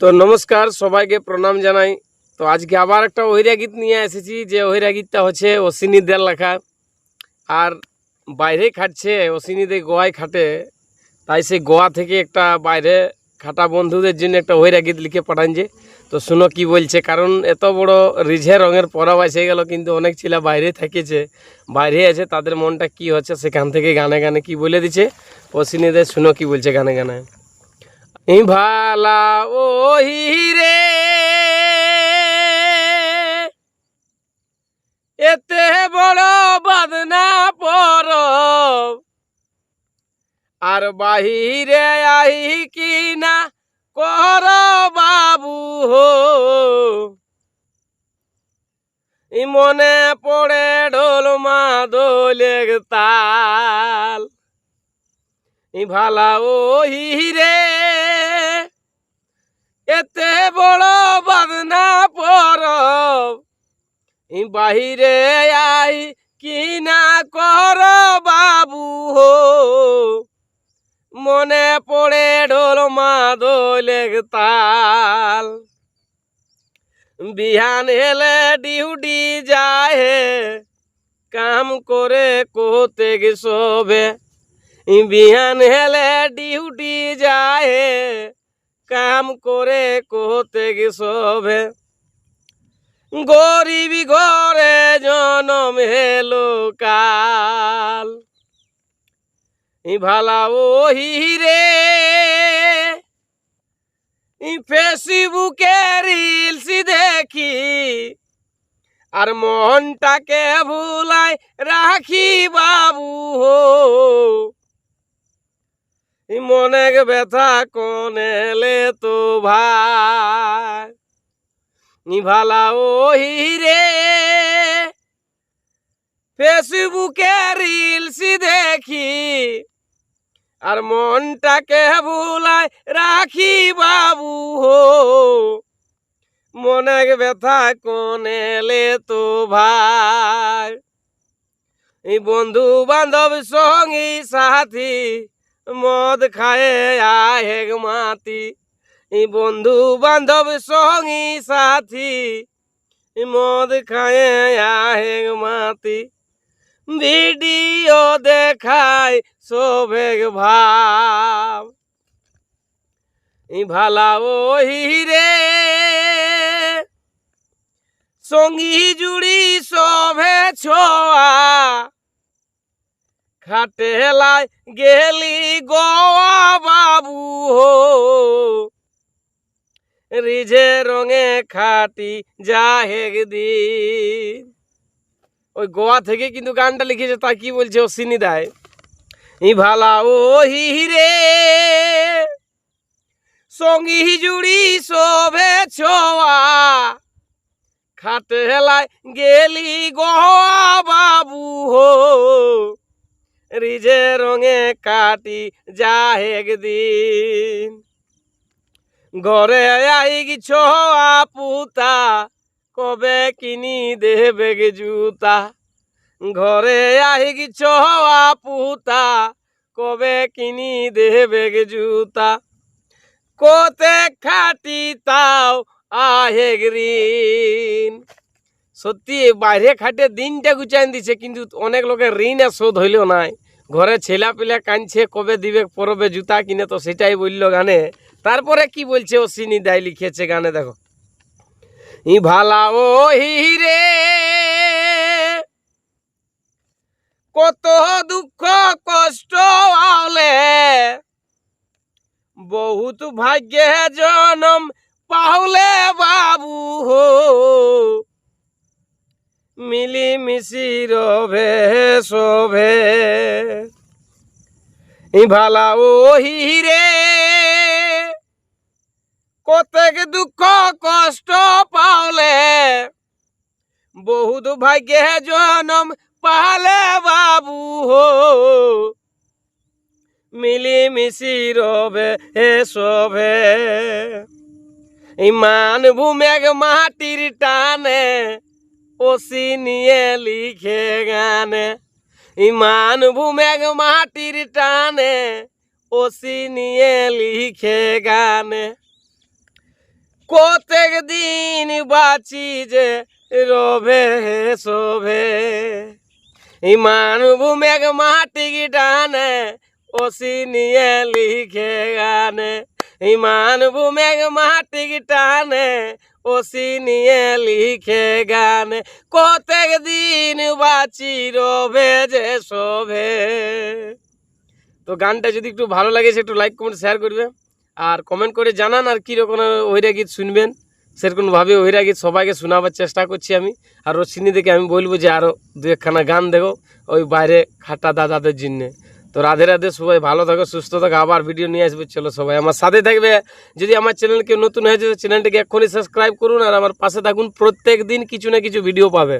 তো নমস্কার, সবাইকে প্রণাম জানাই। তো আজকে আবার একটা ওহিরা গীত নিয়ে এসেছি, যে ওহিরা গীতটা হচ্ছে অশ্বিনীদের লেখা। আর বাইরে খাটছে অশ্বিনীদের গোয়ায় খাটে। তাই সে গোয়া থেকে একটা বাইরে খাটা বন্ধুদের জন্য একটা ওহিরা গীত লিখে পাঠান যে। তো শুনো কি বলছে, কারণ এত বড় রিঝে রঙের পরাব এসে গেল, কিন্তু অনেক ছেলে বাইরে থেকেছে। বাইরে আছে, তাদের মনটা কি হচ্ছে, সেখান থেকে গানে গানে কি বলে দিচ্ছে? অশ্বিনীদের শুনো কি বলছে গানে গানে। ভালা ওহি রে। এতে বড় বাদনা পর আর বাহিরে আহি কি না কর বাবু হো। মনে পড়ে ঢোল মা দোলের তাল। ভালা ওহি রে। এতে বড় বাদনা পর ই বাহিরে আই কি না কর বাবু হো। মনে পড়ে ঢোল মা দোলে তাল। বিহান হেলে ডিউটি যায় কাম করে কোতে শোভে। বিহান হেলে ডিউটি যায় কাম করে কোতে গে শোভে গরিবি ঘরে জনম হেলো কাল। ভালা ওহি রে ই ফেসবুকে রিলস দেখি। আর মনটাকে ভুলাই রাখি বাবু হো। মনে ব্যথা কনেলে তো ভাই। নিভালা ওহি রে। ফেসবুকে রিলস দেখি, আর মনটাকে ভুলাই রাখি বাবু হো। মনে ব্যথা কনেলে তো ভাই। বন্ধু বান্ধব সঙ্গী, সাথী মদ খায় আহেগ মাতি। বন্ধু বান্ধব সঙ্গী সাথী মদ খায় আহেগ মাতি। ভিডিও দেখায় শোভেগ ভাব। ভালা ওহি রে, সঙ্গী জুড়ি শোভে ছোয়া। খাটেলায় গেলি গোয়া বাবু হো। রিঝে রঙে খাটি জাহেগ দিন। ওই গোয়া থেকে কিন্তু গানটা লিখেছে, তা কি বলছে অশ্বিনী দায়? ই ভালা ও রে সঙ্গী জুড়ি শোভে ছোয়া। খাটে হেলায় গেলি গোয়া বাবু হো। রিজে রঙে কাটি যাহেগ দিন ঘরে আই গিছো আপুতা, কবে কিনি দেবে জুতা। ঘরে আই গিছো আপুতা, কবে কিনি দেবে জুতা। কোতে খাটি তাও আহে ঋণ সত্যি, বাইরে খাটে দিনটা গুচাইন দিছে, কিন্তু অনেক লোকের ঋণ আর শোধ হইল নাই। ঘরে ছেলা পিলা কাঁদছে, কবে দিবে, পরবে জুতা কিনে তো সেটাই বলল গানে। তারপরে কি বলছে ও সিনি দায় লিখেছে গানে, দেখো। ই ভালা ও রে কত দুঃখ, কষ্ট আলে। বহুত ভাগ্যে জনম পাহলে বাবু হো। মিলি মিশি রবে, শোভে। ভালা ও রে কতেক দুঃখ কষ্ট পাওলে। বহুত ভাগ্যে জনম পালে বাবু হো। মিলি মিশি রবে হে শোভে ইমান ভূমেগ মাটির টানে। ওসি নিয়ে লিখে গানে। ইমান ভূমেগ মাটির টানে, ওসি নিয়ে লিখে গানে। কতেক দিন বাঁচি যে রবে শোভে। ইমান মেঘ মাটি টানে, ওসি নিয়ে লিখে গানে। ইমান মেঘ মাটি টানে, ওসি নিয়ে লিখে গানে। কতেক দিন বাঁচি রবে যে শোভে। তো গানটা যদি একটু ভালো লাগে, সে একটু লাইক কমেন্ট শেয়ার করবে। আর কমেন্ট করে জানান আর কীরকম ওইরা গীত শুনবেন। সেরকমভাবে ওইরা গীত সবাইকে শোনাবার চেষ্টা করছি আমি। আর রশ্মিনী দেখে আমি বলব যে আরও দু একখানা গান দেখো, ওই বাইরে খাটা দাদাদের জন্যে। তো রাধে রাধে সবাই ভালো থাকো, সুস্থ থাকো, আবার ভিডিও নিয়ে আসবে। চলো সবাই আমার সাথে থাকবে। যদি আমার চ্যানেল কেউ নতুন হয়েছে চ্যানেলটিকে এক্ষুনি সাবস্ক্রাইব করুন আর আমার পাশে থাকুন। প্রত্যেক দিন কিছু না কিছু ভিডিও পাবে।